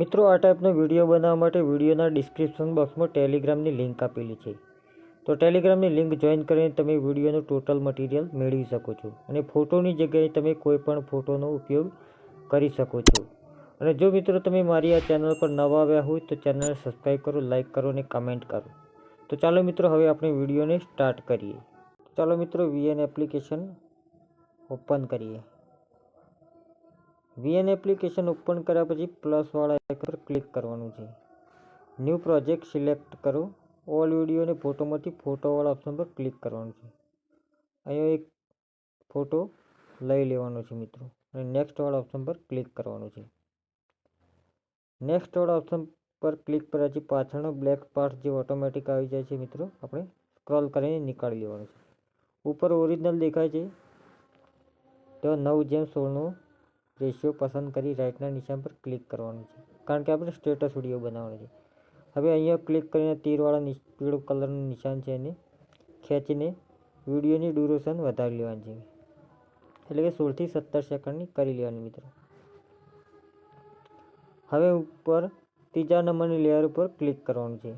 મિત્રો, આ ટાઈપનો વીડિયો બનાવવા માટે વિડીયોના ડિસ્ક્રિપ્શન બોક્સમાં ટેલિગ્રામની લિંક આપેલી છે. તો ટેલિગ્રામની લિંક જોઈન કરીને તમે વિડીયોનું ટોટલ મટીરિયલ મેળવી શકો છો અને ફોટોની જગ્યાએ તમે કોઈ પણ ફોટોનો ઉપયોગ કરી શકો છો. અને જો મિત્રો, તમે મારી આ ચેનલ પર નવા આવ્યા હોય તો ચેનલને સબસ્ક્રાઈબ કરો લાઇક કરો અને કમેન્ટ કરો. તો ચાલો મિત્રો, હવે આપણે વિડીયોને સ્ટાર્ટ કરીએ. ચાલો મિત્રો વીએન એપ્લિકેશન ઓપન કરીએ. વીએન એપ્લિકેશન ઓપન કર્યા પછી પ્લસવાળા આઇકન પર ક્લિક કરવાનું છે. ન્યૂ પ્રોજેક્ટ સિલેક્ટ કરો. ઓલ વીડિયો અને ફોટોમાંથી ફોટોવાળા ઓપ્શન પર ક્લિક કરવાનું છે. અહીંયા એક ફોટો લઈ લેવાનો છે મિત્રો. અને નેક્સ્ટવાળા ઓપ્શન પર ક્લિક કરવાનું છે. નેક્સ્ટવાળા ઓપ્શન પર ક્લિક કર્યા પછી પાછળનો બ્લેક પાર્ટ જે ઓટોમેટિક આવી જાય છે મિત્રો, આપણે સ્ક્રોલ કરીને નીકાળી લેવાનું છે. ઉપર ઓરિજિનલ દેખાય છે. તો નવ જેમ સોળનો રેશિયો પસંદ કરી રાઇટના નિશાન પર ક્લિક કરવાનું છે. કારણ કે આપણે સ્ટેટસ વીડિયો બનાવવાનો છે. હવે અહીંયા ક્લિક કરીને તીરવાળા પીળો કલરનું નિશાન છે એને ખેંચીને વિડીયોની ડ્યુરેશન વધારી લેવાની છે. એટલે કે સોળથી સત્તર સેકન્ડની કરી લેવાની મિત્રો. હવે ઉપર ત્રીજા નંબરની લેયર ઉપર ક્લિક કરવાનું છે.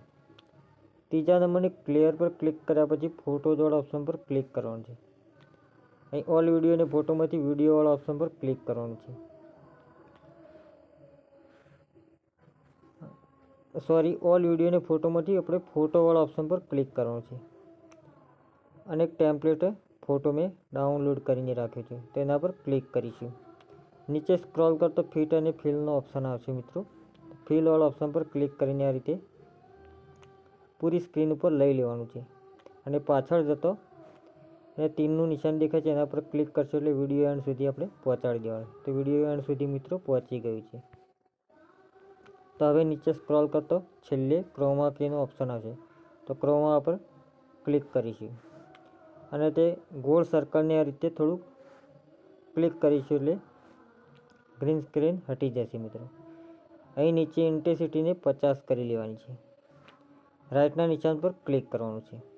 ત્રીજા નંબરની લેયર પર ક્લિક કર્યા પછી ફોટોવાળા ઓપ્શન પર ક્લિક કરવાનું છે. અહીં ઓલ વીડિયો અને ફોટોમાંથી વિડીયોવાળા ઓપ્શન પર ક્લિક કરવાનું છે. સોરી ઓલ વીડિયો અને ફોટોમાંથી આપણે ફોટોવાળા ઓપ્શન પર ક્લિક કરવાનું છે. અને એક ટેમ્પલેટ ફોટો મેં ડાઉનલોડ કરીને રાખ્યો છે. તેના પર ક્લિક કરીશું. નીચે સ્ક્રોલ કરતો ફિટ અને ફિલનો ઓપ્શન આવશે મિત્રો. ફિલવાળા ઓપ્શન પર ક્લિક કરીને આ રીતે પૂરી સ્ક્રીન ઉપર લઈ લેવાનું છે. અને પાછળ જતો અને તીનનું નિશાન દેખાય છે, એના પર ક્લિક કરશો એટલે વીડિયો એન્ડ સુધી આપણે પહોંચાડી દેવાનું. તો વીડિયો એન્ડ સુધી મિત્રો પહોંચી ગયું છે. તો હવે નીચે સ્ક્રોલ કરતો છેલ્લે ક્રોમા કેનો ઓપ્શન આવશે. તો ક્રોમા પર ક્લિક કરીશું. અને તે ગોળ સર્કલને આ રીતે થોડુંક ક્લિક કરીશું એટલે ગ્રીન સ્ક્રીન હટી જશે મિત્રો. અહીં નીચે ઇન્ટેન્સિટીને પચાસ કરી લેવાની છે. રાઇટના નિશાન પર ક્લિક કરવાનું છે.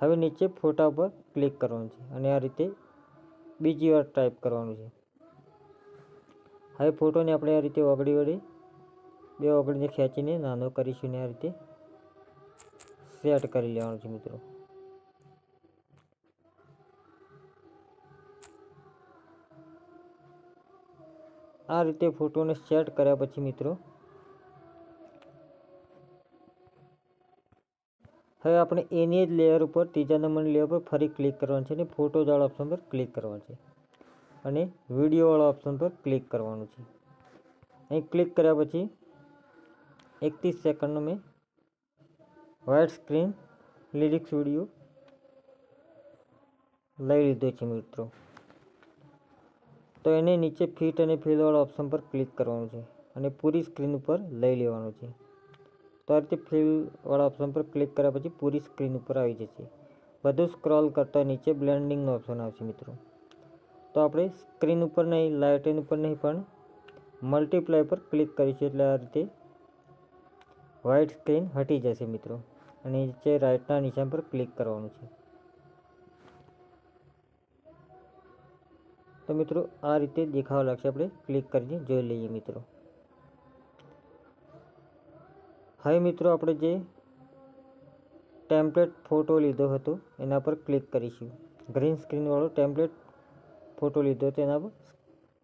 હવે નીચે ફોટા પર ક્લિક કરવાનું છે અને આ રીતે બીજી વાર ટાઈપ કરવાનું છે. હવે ફોટોને આપણે આ રીતે ઓગળી વળી બે ઓગળીને ખેંચીને નાનો કરીશું ને આ રીતે સેટ કરી લેવાનું છે મિત્રો. આ રીતે ફોટોને સેટ કર્યા પછી મિત્રો હવે આપણે એની જ લેયર ઉપર, ત્રીજા નંબરની લેયર પર ફરી ક્લિક કરવાનું છે અને ફોટોવાળા ઓપ્શન પર ક્લિક કરવાનું છે. અને વિડીયોવાળા ઓપ્શન પર ક્લિક કરવાનું છે. અહીં ક્લિક કર્યા પછી, એકત્રીસ સેકન્ડનો મેં વ્હાઇટ સ્ક્રીન લિરિક્સ વીડિયો લઈ લીધો છે મિત્રો. તો એને નીચે ફિટ અને ફિલવાળા ઓપ્શન પર ક્લિક કરવાનું છે અને પૂરી સ્ક્રીન ઉપર લઈ લેવાનું છે. તો આ રીતે ફિલવાળા ઓપ્શન પર ક્લિક કર્યા પછી પૂરી સ્ક્રીન ઉપર આવી જશે. બધું સ્ક્રોલ કરતા નીચે બ્લેન્ડિંગનો ઓપ્શન આવશે મિત્રો. તો આપણે સ્ક્રીન ઉપર નહીં, લાઇટિંગ ઉપર નહીં, પણ મલ્ટીપ્લાય પર ક્લિક કરીશું એટલે આ રીતે વ્હાઇટ સ્ક્રીન હટી જશે મિત્રો. અને નીચે રાઇટના નિશાન પર ક્લિક કરવાનું છે. તો મિત્રો આ રીતે દેખાવા લાગશે. આપણે ક્લિક કરીને જોઈ લઈએ મિત્રો. હવે મિત્રો આપણે જે ટેમ્પલેટ ફોટો લીધો હતો, એના પર ક્લિક કરીશું. ગ્રીન સ્ક્રીનવાળો ટેમ્પલેટ ફોટો લીધો હતો, એના પર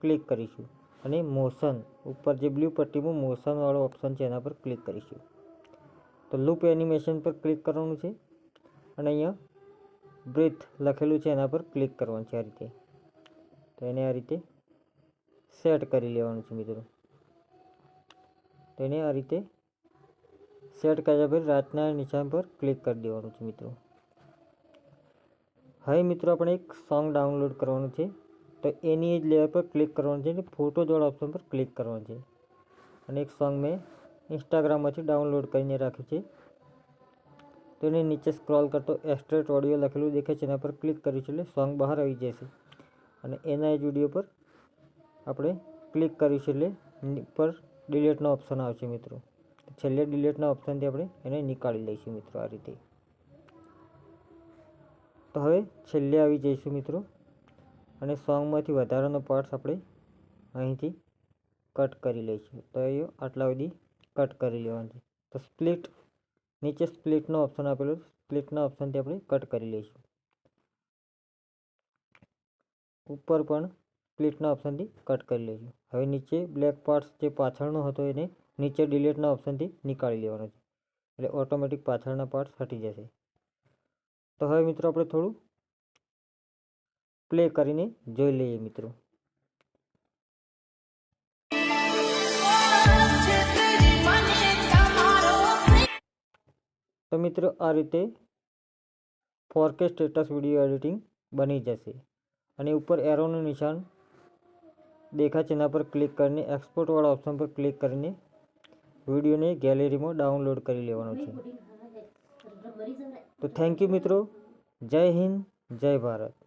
ક્લિક કરીશું. અને મોશન ઉપર જે બ્લુ પટ્ટીમાં મોશનવાળો ઓપ્શન છે, એના પર ક્લિક કરીશું. તો લૂપ એનિમેશન પર ક્લિક કરવાનું છે. અને અહીંયા બ્રીથ લખેલું છે, એના પર ક્લિક કરવાનું છે આ રીતે. તો એને આ રીતે સેટ કરી લેવાનું છે મિત્રો. તો એને આ રીતે સેટ કર્યા પછી રાતના નિશાન પર ક્લિક કરી દેવાનું છે મિત્રો. હવે મિત્રો આપણે એક સોંગ ડાઉનલોડ કરવાનું છે. તો એની જ લેયર પર ક્લિક કરવાનું છે અને ફોટો જોડ ઓપ્શન પર ક્લિક કરવાનું છે. અને એક સોંગ મેં ઇન્સ્ટાગ્રામમાંથી ડાઉનલોડ કરીને રાખ્યું છે. તો એને નીચે સ્ક્રોલ કરતો એક્સ્ટ્રેટ ઓડિયો લખેલું દેખાય છે, એના પર ક્લિક કર્યું છે એટલે સોંગ બહાર આવી જશે. અને એના જ વીડિયો પર આપણે ક્લિક કરીશું એટલે પર ડિલેટનો ઓપ્શન આવશે મિત્રો. છેલ્લે ડિલેટના ઓપ્શનથી આપણે એને નીકાળી લઈશું મિત્રો આ રીતે. તો હવે છેલ્લે આવી જઈશું મિત્રો. અને સોંગમાંથી વધારાનો પાર્ટ્સ આપણે અહીંથી કટ કરી લઈશું. તો એ આટલા સુધી કટ કરી લેવાનું છે. તો સ્પ્લિટ નીચે સ્પ્લિટનો ઓપ્શન આપેલો સ્પ્લિટના ઓપ્શનથી આપણે કટ કરી લઈશું. ઉપર પણ સ્પ્લિટના ઓપ્શનથી કટ કરી લઈશું. હવે નીચે બ્લેક પાર્ટ્સ જે પાછળનો હતો એને નીચે ડિલીટના ઓપ્શનથી નીકાળી લેવાનો છે. એટલે ઓટોમેટિક પાછળના પાર્ટ્સ હટી જશે. તો હવે મિત્રો આપણે થોડું પ્લે કરીને જોઈ લઈએ મિત્રો. તો મિત્રો આ રીતે ફોર કે સ્ટેટસ વીડિયો એડિટિંગ બની જશે. અને ઉપર એરોનું નિશાન દેખાય છે, એના પર ક્લિક કરીને એક્સપોર્ટવાળા ઓપ્શન પર ક્લિક કરીને વિડીયોને ગેલેરીમાં ડાઉનલોડ કરી લેવાનો છે. તો થેન્ક યુ મિત્રો. જય હિન્દ જય ભારત.